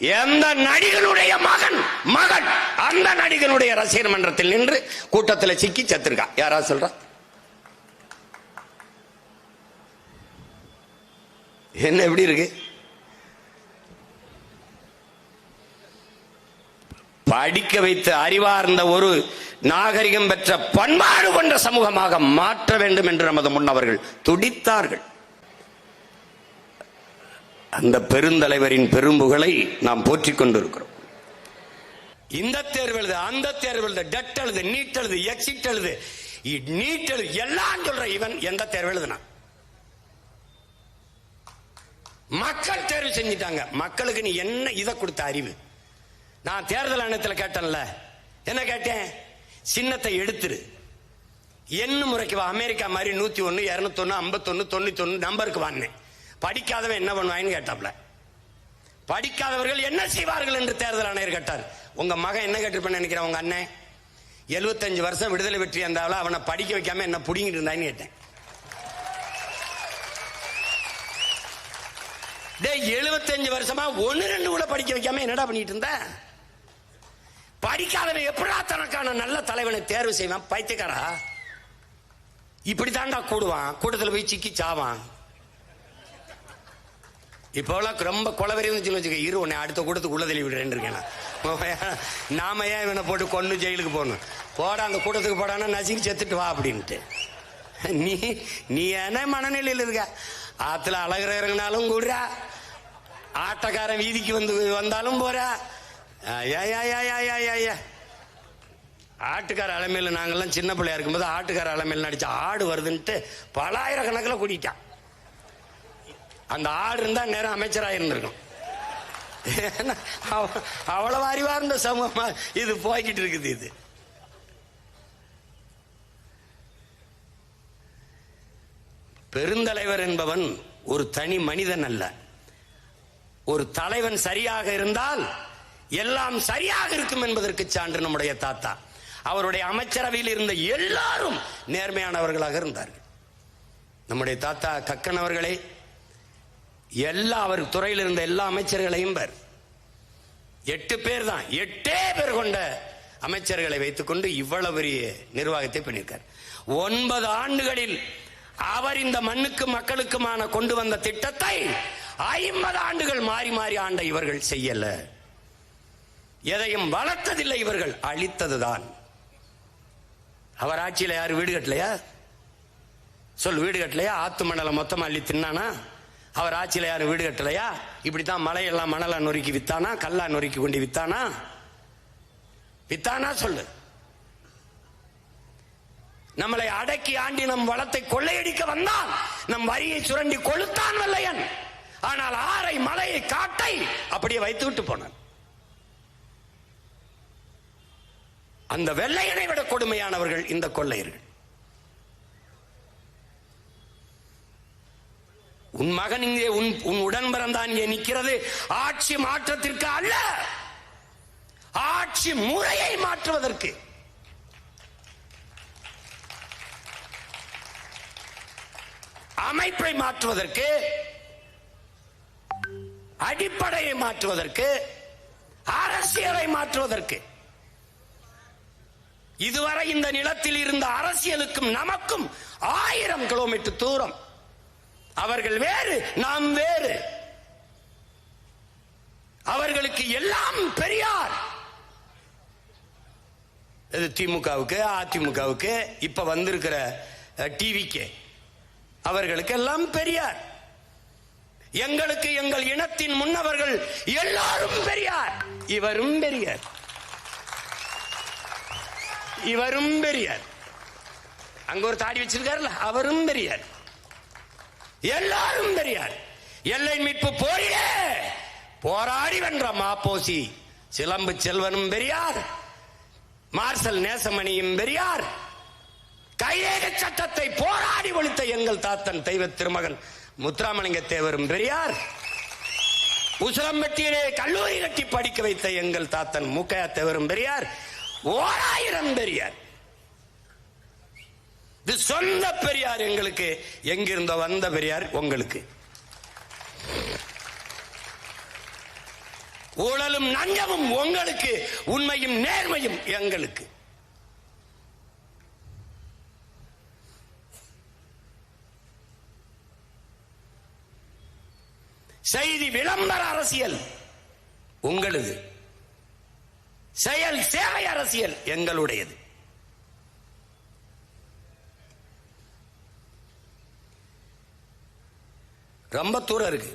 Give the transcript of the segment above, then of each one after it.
எந்த நடிகனுடைய மகன் மகன் அந்த நடிகனுடைய ரசிகர் மன்றத்தில் நின்று கூட்டத்தில் சிக்கி செத்துருக்கா? யாரா சொல்ற? என்ன எப்படி இருக்கு? படிக்க வைத்து அறிவார்ந்த ஒரு நாகரிகம் பெற்ற பண்பாடு கொண்ட சமூகமாக மாற்ற வேண்டும் என்று நமது முன்னவர்கள் துடித்தார்கள். அந்த பெருந்தலைவரின் பெரும்புகளை நாம் போற்றிக் கொண்டிருக்கிறோம். இந்த தேர்வு எழுது அந்த தேர்வு எழுது டெட் எழுது நீட் எழுது எக்ஸிட் எழுது நீட் எழுது எல்லாம் சொல்ற இவன் எந்த தேர்வு எழுதுனா மக்கள் தேர்வு செஞ்சிட்டாங்க. மக்களுக்கு நீ என்ன இதை கொடுத்த அறிவு? நான் தேர்தல் ஆணையத்தில் கேட்டேன்ல. என்ன கேட்டேன்? சின்னத்தை எடுத்துரு. என்ன முறைக்கு வா அமெரிக்கா மாதிரி நூத்தி ஒன்னு இரநூத்தொன்னு ஐம்பத்தொன்னு தொண்ணூத்தி ஒன்னு நம்பருக்கு வாங்கினேன் படிக்காதவன் என்ன பண்ணுவான்னு கேட்டாப்ல. படிக்காதவர்கள் என்ன செய்வார்கள் என்று தேர்தல் ஆணையர் கேட்டார். உங்க மகன் என்ன கேட்டிருப்பேன்னு நினைக்கிறேன் உங்க அண்ணன்? எழுபத்தஞ்சு வருஷம் விடுதலை வெற்றி இருந்தாலும் அவனை படிக்க வைக்காம என்ன புடிங்கிட்டு இருந்தான்னு கேட்டேன். டேய் எழுபத்தஞ்சு வருஷமா ஒன்னு ரெண்டு கூட படிக்க வைக்காம என்னடா பண்ணிட்டு இருந்த? படிக்காதவன் எப்படா தனக்கான நல்ல தலைவனை தேர்வு செய்வான்? பைத்தியக்காரா? இப்படி தாண்டா கூடுவான். கூட்டத்தில் போய் சிக்கி சாவான் இப்போலாம் ரொம்ப கொலவெறி சொல்லி வச்சுக்க இரு உன்னை அடுத்த கூட்டத்துக்கு உள்ள தள்ளி விடுறேன் இருக்கேன்? நாம ஏன் இவனை போட்டு கொண்டு ஜெயிலுக்கு போகணும்? போடா அந்த கூட்டத்துக்கு போடான்னா நசுங்கி செத்துட்டு வா அப்படின்ட்டு. நீ நீ என்ன மனநிலையில் இருக்க? ஆற்றுல அழகிற இறங்கினாலும் கூடுறா. ஆட்டக்காரன் வீதிக்கு வந்து வந்தாலும் போறா. ஏ ஆட்டுக்கார அலமையில் நாங்கள்லாம் சின்ன பிள்ளையா இருக்கும்போது ஆட்டுக்கார அலமையில் நடித்த ஆடு வருதுன்ட்டு பலாயிரக்கணக்கில் கூட்டிட்டான். அந்த ஆடு இருந்தா நேரம் அமைச்சராக இருந்திருக்கும் அவ- அவ்வளவு அறிவார்ந்த சமூகமா இது போய்கிட்டு இருக்குது இது. பெருந்தலைவர் என்பவன் ஒரு தனி மனிதன் அல்ல. ஒரு தலைவன் சரியாக இருந்தால் எல்லாம் சரியாக இருக்கும் என்பதற்கு சான்று நம்முடைய தாத்தா. அவருடைய அமைச்சரவையில் இருந்த எல்லாரும் நேர்மையானவர்களாக இருந்தார்கள். நம்முடைய தாத்தா கக்கன் அவர்களே எல்லா அவர் துறையில் இருந்த எல்லா அமைச்சர்களையும் பேர். எட்டு பேர் தான். எட்டே பேர் கொண்ட அமைச்சர்களை வைத்துக்கொண்டு இவ்வளவு பெரிய நிர்வாகத்தை பண்ணியிருக்கார். ஒன்பது ஆண்டுகளில் அவர் இந்த மண்ணுக்கு மக்களுக்குமான கொண்டு வந்த திட்டத்தை ஐம்பது ஆண்டுகள் மாறி மாறி ஆண்ட இவர்கள் செய்யல. எதையும் வளர்த்ததில்லை இவர்கள். அழித்ததுதான். அவர் ஆட்சியில் யாரும் வீடு கட்டலையா? சொல் வீடு கட்டலையா? ஆத்து மணலை மொத்தமா அள்ளி தின்னானா? அவர் ஆட்சியில் யாரும் வீடு கட்டலையா? இப்படித்தான் மலையெல்லாம் மணலா நொறுக்கி வித்தானா? கல்லா நொறுக்கி கொண்டு வித்தானா? வித்தானா சொல்லு. நம்மளை அடக்கி ஆண்டி நம் வளத்தை கொள்ளையடிக்க வந்தான். நம் வரியை சுரண்டி கொளுத்தான் வல்லையன் ஆனால் ஆரை மலையை காட்டை அப்படியே வைத்து விட்டு போனான். அந்த வெள்ளையனை விட கொடுமையானவர்கள் இந்த கொள்ளையர்கள். உன் மகன் இங்கே உன் உன் உடன்பிறந்தான் இங்கே நிற்கிறது. ஆட்சி மாற்றத்திற்கு அல்ல. ஆட்சி முறையை மாற்றுவதற்கு. அமைப்பை மாற்றுவதற்கு. அடிப்படையை மாற்றுவதற்கு. அரசியலை மாற்றுவதற்கு. இதுவரை இந்த நிலத்தில் இருந்த அரசியலுக்கும் நமக்கும் ஆயிரம் கிலோமீட்டர் தூரம். அவர்கள் வேறு நாம் வேறு. அவர்களுக்கு எல்லாம் பெரியார். இது திமுகவுக்கு அதிமுகவுக்கு இப்ப வந்திருக்கிற டிவிக்கு. அவர்களுக்கு எல்லாம் பெரியார். எங்களுக்கு எங்கள் இனத்தின் முன்னவர்கள் எல்லாரும் பெரியார். இவரும் பெரியார். இவரும் பெரியார். அங்க ஒரு தாடி வச்சிருக்காருல்ல அவரும் பெரியார். எல்லாரும் பெரியார் எல்லை மீட்பு போரிலே போராடி வென்ற மாப்போசி சிலம்பு செல்வனும் பெரியார் மார்சல் நேசமணியும் பெரியார் கைரேக சட்டத்தை போராடி ஒழித்த எங்கள் தாத்தன் தெய்வ திருமகன் முத்துராமலிங்க தேவரும் பெரியார் உசலம்பட்டியிலே கல்லூரி கட்டி படிக்க வைத்த எங்கள் தாத்தன் மூக்கையா தேவரும் பெரியார் ஓராயிரம் பெரியார். இது சொந்த பெரியார் எங்களுக்கு. எங்கிருந்த வந்த பெரியார் உங்களுக்கு. ஊழலும் நஞ்சமும் உங்களுக்கு உண்மையும் நேர்மையும் எங்களுக்கு. செய்தி விளம்பர அரசியல் உங்களது. செயல் சேவை அரசியல் எங்களுடையது. ரொம்ப தூரம் இருக்கு.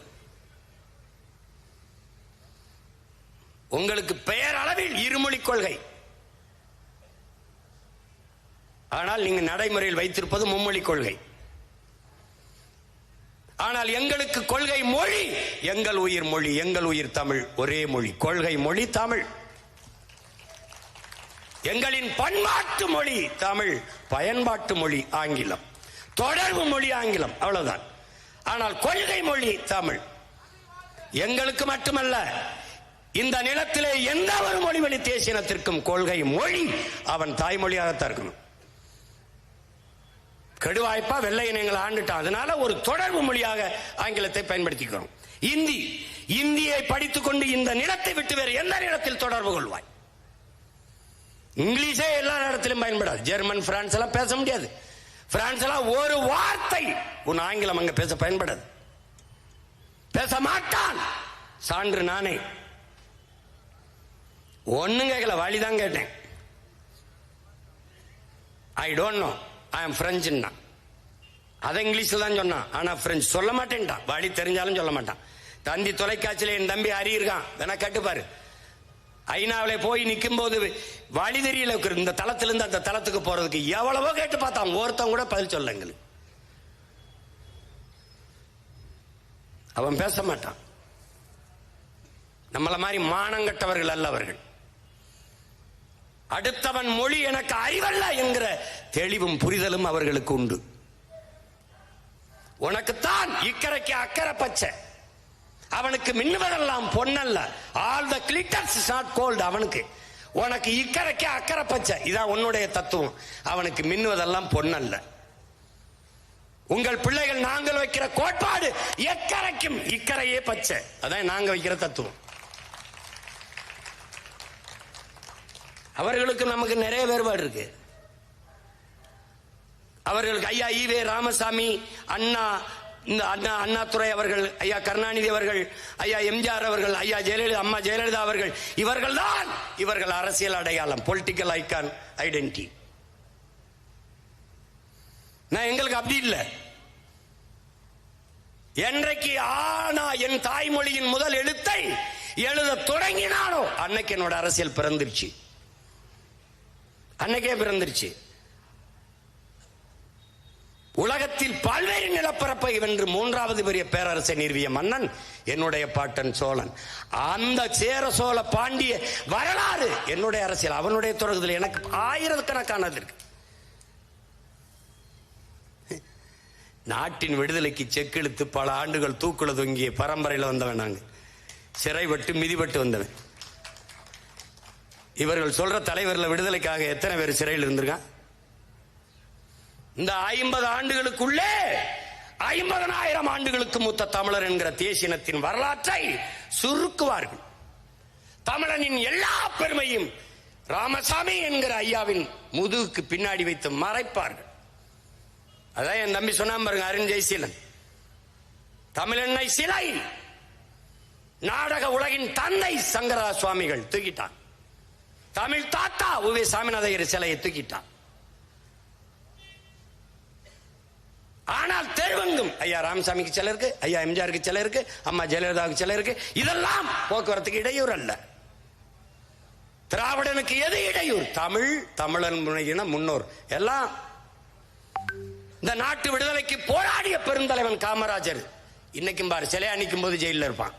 உங்களுக்கு பெயர் அளவில் இருமொழி கொள்கை. ஆனால் நீங்க நடைமுறையில் வைத்திருப்பது மும்மொழி கொள்கை. ஆனால் எங்களுக்கு கொள்கை மொழி எங்கள் உயிர் மொழி எங்கள் உயிர் தமிழ் ஒரே மொழி. கொள்கை மொழி தமிழ். எங்களின் பண்பாட்டு மொழி தமிழ் பயன்பாட்டு மொழி ஆங்கிலம். தொடர்பு மொழி ஆங்கிலம் அவ்வளவுதான். ஆனால் கொள்கை மொழி தமிழ். எங்களுக்கு மட்டுமல்ல இந்த நிலத்திலே எந்த ஒரு மொழி வழி தேசியனத்திற்கும் கொள்கை மொழி அவன் தாய்மொழியாகத்தான் இருக்கணும். கெடுவாய்ப்பா வெள்ளை இனங்களை ஆண்டுட்டான். அதனால ஒரு தொடர்பு மொழியாக ஆங்கிலத்தை பயன்படுத்திக்கிறோம் இந்தி இந்தியை படித்துக் கொண்டு இந்த நிலத்தை விட்டு வேறு எந்த நிலத்தில் தொடர்பு கொள்வாய்? இங்கிலீஷே எல்லா இடத்திலும் பயன்படாது. ஜெர்மன் பிரான்ஸ் எல்லாம் பேச முடியாது. பிரான்ஸ் எல்லாம் ஒரு வார்த்தை உன் ஆங்கிலம் அங்க பேச பயன்படாது. பேச மாட்டான். சான்று நானே. ஒண்ணும் கேட்கல வழிதான் கேட்டேன். I don't know I am பிரெஞ்சுன்னா அதை இங்கிலீஷில் தான் சொன்னான். ஆனால் பிரெஞ்சு சொல்ல மாட்டேன்ட்டான். வழி தெரிஞ்சாலும் சொல்ல மாட்டான். தந்தி தொலைக்காட்சியில் என் தம்பி அறியிருக்கான் வேணா கேட்டுப்பாரு. ஐநாவில போய் நிற்கும் போது வழி தெரியல. இந்த தளத்திலிருந்து அந்த தளத்துக்கு போறதுக்கு எவ்வளவோ கேட்டு பார்த்தான். ஒருத்தன் கூட பதில் சொல்ல எங்களுக்கு. அவன் பேச மாட்டான். நம்மள மாதிரி மானங்கட்டவர்கள் அல்ல அவர்கள் அடுத்தவன் மொழி எனக்கு அறிவல்ல என்கிற தெளிவும் புரிதலும் அவர்களுக்கு உண்டு. உனக்குத்தான் இக்கரைக்கு அக்கறை பச்சை. அவனுக்கு மின்னுவதெல்லாம் பொன்னல்ல. All the glitters not gold அவனுக்கு. உனக்கு இக்கரைக்கு அக்கறை பச்சை. இதான் உன்னுடைய தத்துவம். அவனுக்கு மின்னுவதெல்லாம் பொன்னல்ல. உங்கள் பிள்ளைகள் நாங்கள் வைக்கிற கோட்பாடு எக்கரைக்கும் இக்கரையே பச்சை. அதான் நாங்க வைக்கிற தத்துவம். அவர்களுக்கு நமக்கு நிறைய வேறுபாடு இருக்கு. அவர்களுக்கு ஐயா ஈவே ராமசாமி அண்ணா இந்த அண்ணா அண்ணாதுரை அவர்கள் ஐயா கருணாநிதி அவர்கள் ஐயா எம்ஜிஆர் அவர்கள் ஐயா ஜெயலலிதா அம்மா ஜெயலலிதா அவர்கள் இவர்கள் தான் இவர்கள் அரசியல் அடையாளம் பொலிட்டிக்கல் ஐக்கான் ஐடென்டி நான் எங்களுக்கு அப்படி இல்லை. என்றைக்கு ஆனா என் தாய்மொழியின் முதல் எழுத்தை எழுத தொடங்கினானோ அன்னைக்கு என்னோட அரசியல் பிறந்துருச்சு. அன்னைக்கே பிறந்துருச்சு. உலகத்தில் பல்வேறு நிலப்பரப்பை வென்று மூன்றாவது பெரிய பேரரசை நிறுவிய மன்னன் என்னுடைய பாட்டன் சோழன். அந்த சேர சோழ பாண்டிய வரலாறு என்னுடைய அரசியல் அவனுடைய தொடர்புல எனக்கு ஆயிரக்கணக்கானது இருக்கு. நாட்டின் விடுதலைக்கு செக்கெழுத்து பல ஆண்டுகள் தூக்குல தொங்கிய பரம்பரையில் வந்தவன் நாங்கள் சிறைப்பட்டு மிதிப்பட்டு வந்தவன். இவர்கள் சொல்ற தலைவர்ல விடுதலைக்காக எத்தனை பேர் சிறையில் இருந்திருக்கான்? இந்த ஐம்பது ஆண்டுகளுக்குள்ளே ஐம்பதனாயிரம் ஆண்டுகளுக்கு மூத்த தமிழர் என்கிற தேசினத்தின் வரலாற்றை சுருக்குவார்கள். தமிழனின் எல்லா பெருமையும் ராமசாமி என்கிற ஐயாவின் முதுகுக்கு பின்னாடி வைத்து மறைப்பார்கள். அதான் என் தம்பி சொன்னான் பாருங்க அருண் ஜெய்சீலன். தமிழெண்ணை சிலை நாடக உலகின் தந்தை சங்கரா சுவாமிகள் தூக்கிட்டான். தமிழ் தாத்தா உவே சாமிநாதையர் சிலையை தூக்கிட்டான். ஆனால் தெருவெங்கும். ஐயா ராமசாமிக்கு சில இருக்கு ஐயா எம்ஜிஆருக்கு சில இருக்கு அம்மா ஜெயலலிதாவுக்கு சில இருக்கு. இதெல்லாம் போக்குவரத்துக்கு இடையூறு அல்ல. திராவிடனுக்கு எது இடையூறு? தமிழ் தமிழன் இன முன்னோர். எல்லாம் இந்த நாட்டு விடுதலைக்கு போராடிய பெருந்தலைவன் காமராஜர். இன்னைக்கும் பாரு சிலையா நிற்கும் போது ஜெயிலில் இருப்பான்.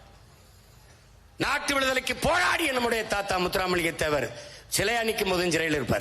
நாட்டு விடுதலைக்கு போராடிய நம்முடைய தாத்தா முத்துராமலிங்க தேவர் சிலையா நிற்கும் போதும் சிறையில் இருப்பார்.